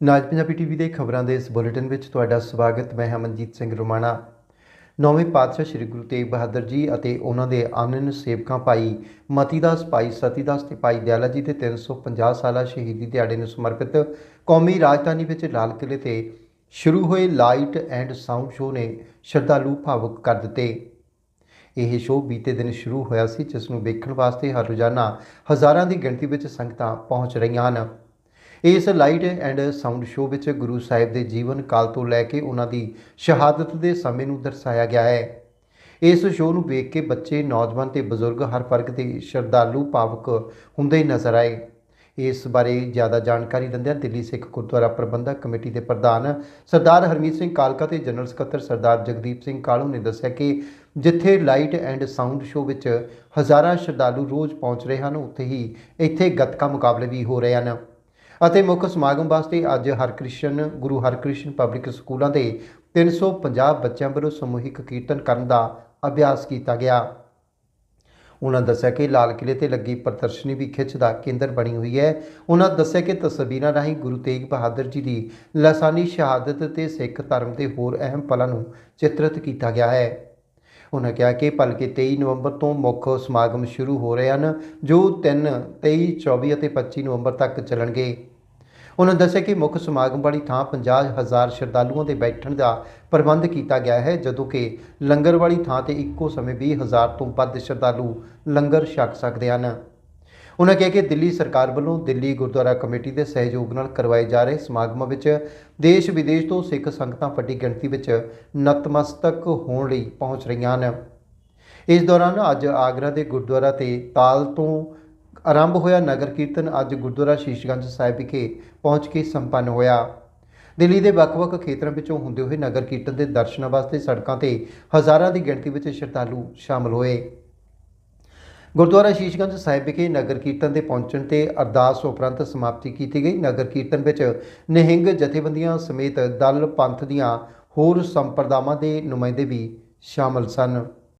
ਨਾਜ Punjabi TV ਦੇ ਖਬਰਾਂ ਦੇ ਇਸ ਬੁਲੇਟਿਨ ਵਿੱਚ ਤੁਹਾਡਾ ਸਵਾਗਤ, ਮੈਂ ਹਮਨਜੀਤ ਸਿੰਘ ਰੋਮਾਣਾ। ਨੌਵੇਂ ਪਾਤਸ਼ਾਹ ਸ੍ਰੀ ਗੁਰੂ ਤੇਗ ਬਹਾਦਰ ਜੀ ਅਤੇ ਉਹਨਾਂ ਦੇ ਆਨੰਦ ਸੇਵਕਾਂ ਭਾਈ ਮਤੀਦਾਸ ਭਾਈ ਸਤੀਦਾਸ ਤੇ ਭਾਈ ਦਿਆਲਾ ਜੀ ਦੇ 350 ਸਾਲਾ ਸ਼ਹੀਦੀ ਦਿਹਾੜੇ ਨੂੰ ਸਮਰਪਿਤ ਕੌਮੀ ਰਾਜਧਾਨੀ ਵਿੱਚ ਲਾਲ ਕਿਲੇ ਤੇ ਸ਼ੁਰੂ ਹੋਏ ਲਾਈਟ ਐਂਡ ਸਾਊਂਡ ਸ਼ੋਅ ਨੇ ਸ਼ਰਧਾਲੂ ਭਾਵੁਕ ਕਰ ਦਿੱਤੇ। ਇਹ ਸ਼ੋਅ ਬੀਤੇ ਦਿਨ ਸ਼ੁਰੂ ਹੋਇਆ ਸੀ, ਜਿਸ ਨੂੰ ਵੇਖਣ ਵਾਸਤੇ ਹਰ ਰੋਜ਼ਾਨਾ ਹਜ਼ਾਰਾਂ ਦੀ ਗਿਣਤੀ ਵਿੱਚ ਸੰਗਤਾਂ ਪਹੁੰਚ ਰਹੀਆਂ ਹਨ। ਇਸ ਲਾਈਟ ਐਂਡ ਸਾਊਂਡ ਸ਼ੋਅ ਵਿੱਚ ਗੁਰੂ ਸਾਹਿਬ ਦੇ ਜੀਵਨ ਕਾਲ ਤੋਂ ਲੈ ਕੇ ਉਹਨਾਂ ਦੀ ਸ਼ਹਾਦਤ ਦੇ ਸਮੇਂ ਨੂੰ ਦਰਸਾਇਆ ਗਿਆ ਹੈ। ਇਸ ਸ਼ੋਅ ਨੂੰ ਵੇਖ ਕੇ ਬੱਚੇ, ਨੌਜਵਾਨ ਤੇ ਬਜ਼ੁਰਗ ਹਰ ਵਰਗ ਦੇ ਸ਼ਰਧਾਲੂ ਭਾਵਕ ਹੁੰਦੇ ਨਜ਼ਰ ਆਏ। ਇਸ ਬਾਰੇ ਜ਼ਿਆਦਾ ਜਾਣਕਾਰੀ ਦਿੰਦਿਆਂ ਦਿੱਲੀ ਸਿੱਖ ਗੁਰਦੁਆਰਾ ਪ੍ਰਬੰਧਕ ਕਮੇਟੀ ਦੇ ਪ੍ਰਧਾਨ ਸਰਦਾਰ ਹਰਮੀਤ ਸਿੰਘ ਕਾਲਕਾ ਤੇ ਜਨਰਲ ਸਕੱਤਰ ਸਰਦਾਰ ਜਗਦੀਪ ਸਿੰਘ ਕਾਲੂ ਨੇ ਦੱਸਿਆ ਕਿ ਜਿੱਥੇ ਲਾਈਟ ਐਂਡ ਸਾਊਂਡ ਸ਼ੋਅ ਵਿੱਚ ਹਜ਼ਾਰਾਂ ਸ਼ਰਧਾਲੂ ਰੋਜ਼ ਪਹੁੰਚ ਰਹੇ ਹਨ, ਉੱਥੇ ਹੀ ਇੱਥੇ ਗੱਤਕਾ ਮੁਕਾਬਲੇ ਵੀ ਹੋ ਰਹੇ ਹਨ। ਅਤੇ ਮੁੱਖ ਸਮਾਗਮ ਵਾਸਤੇ ਅੱਜ ਹਰਕ੍ਰਿਸ਼ਨ, ਗੁਰੂ ਹਰਕ੍ਰਿਸ਼ਨ ਪਬਲਿਕ ਸਕੂਲਾਂ ਦੇ 350 ਬੱਚਿਆਂ ਵੱਲੋਂ ਸਮੂਹਿਕ ਕੀਰਤਨ ਕਰਨ ਦਾ ਅਭਿਆਸ ਕੀਤਾ ਗਿਆ। ਉਹਨਾਂ ਦੱਸਿਆ ਕਿ ਲਾਲ ਕਿਲੇ ਤੇ ਲੱਗੀ ਪ੍ਰਦਰਸ਼ਨੀ ਵੀ ਖਿੱਚ ਦਾ ਕੇਂਦਰ ਬਣੀ ਹੋਈ ਹੈ। ਉਹਨਾਂ ਦੱਸਿਆ ਕਿ ਤਸਵੀਰਾਂ ਰਾਹੀਂ ਗੁਰੂ ਤੇਗ ਬਹਾਦਰ ਜੀ ਦੀ ਲਸਾਨੀ ਸ਼ਹਾਦਤ ਤੇ ਸਿੱਖ ਧਰਮ ਦੇ ਹੋਰ ਅਹਿਮ ਪਲਾਂ ਨੂੰ ਚਿਤਰਿਤ ਕੀਤਾ ਗਿਆ ਹੈ। ਉਹਨਾਂ ਕਿਹਾ ਕਿ ਭਲਕੇ 23 ਨਵੰਬਰ ਤੋਂ ਮੁੱਖ ਸਮਾਗਮ ਸ਼ੁਰੂ ਹੋ ਰਹੇ ਹਨ, ਜੋ 3 23 24 ਅਤੇ 25 ਨਵੰਬਰ ਤੱਕ ਚੱਲਣਗੇ। ਉਹਨਾਂ ਦੱਸਿਆ ਕਿ ਮੁੱਖ ਸਮਾਗਮ ਵਾਲੀ ਥਾਂ 50000 ਸ਼ਰਧਾਲੂਆਂ ਦੇ ਬੈਠਣ ਦਾ ਪ੍ਰਬੰਧ ਕੀਤਾ ਗਿਆ ਹੈ, ਜਦੋਂ ਕਿ ਲੰਗਰ ਵਾਲੀ ਥਾਂ ਤੇ ਇੱਕੋ ਸਮੇਂ 20000 ਤੋਂ ਵੱਧ ਸ਼ਰਧਾਲੂ ਲੰਗਰ ਛਕ ਸਕਦੇ ਹਨ। ਉਹਨਾਂ ਕਿਹਾ ਕਿ ਦਿੱਲੀ ਸਰਕਾਰ ਵੱਲੋਂ ਦਿੱਲੀ ਗੁਰਦੁਆਰਾ ਕਮੇਟੀ ਦੇ ਸਹਿਯੋਗ ਨਾਲ ਕਰਵਾਏ ਜਾ ਰਹੇ ਸਮਾਗਮਾਂ ਵਿੱਚ ਦੇਸ਼ ਵਿਦੇਸ਼ ਤੋਂ ਸਿੱਖ ਸੰਗਤਾਂ ਵੱਡੀ ਗਿਣਤੀ ਵਿੱਚ ਨਤਮਸਤਕ ਹੋਣ ਲਈ ਪਹੁੰਚ ਰਹੀਆਂ ਹਨ। ਇਸ ਦੌਰਾਨ ਅੱਜ ਆਗਰਾ ਦੇ ਗੁਰਦੁਆਰਾ ਤੇ ਤਾਲ ਤੋਂ ਆਰੰਭ ਹੋਇਆ ਨਗਰ ਕੀਰਤਨ ਅੱਜ ਗੁਰਦੁਆਰਾ ਸ਼ੀਸ਼ਗੰਜ ਸਾਹਿਬ ਵਿਖੇ ਪਹੁੰਚ ਕੇ ਸੰਪੰਨ ਹੋਇਆ। ਦਿੱਲੀ ਦੇ ਵੱਖ-ਵੱਖ ਖੇਤਰਾਂ ਵਿੱਚੋਂ ਹੁੰਦੇ ਹੋਏ ਨਗਰ ਕੀਰਤਨ ਦੇ ਦਰਸ਼ਨਾਂ ਵਾਸਤੇ ਸੜਕਾਂ ਤੇ ਹਜ਼ਾਰਾਂ ਦੀ ਗਿਣਤੀ ਵਿੱਚ ਸ਼ਰਧਾਲੂ ਸ਼ਾਮਲ ਹੋਏ। ਗੁਰਦੁਆਰਾ ਸ਼ੀਸ਼ਗੰਜ ਸਾਹਿਬ ਵਿਖੇ ਨਗਰ ਕੀਰਤਨ ਦੇ ਪਹੁੰਚਣ ਤੇ ਅਰਦਾਸ ਉਪਰੰਤ ਸਮਾਪਤੀ ਕੀਤੀ ਗਈ। ਨਗਰ ਕੀਰਤਨ ਵਿੱਚ ਨਿਹੰਗ ਜਥੇਬੰਦੀਆਂ ਸਮੇਤ ਦਲ ਪੰਥ ਦੀਆਂ ਹੋਰ ਸੰਪਰਦਾਵਾਂ ਦੇ ਨੁਮਾਇੰਦੇ ਵੀ ਸ਼ਾਮਲ ਸਨ।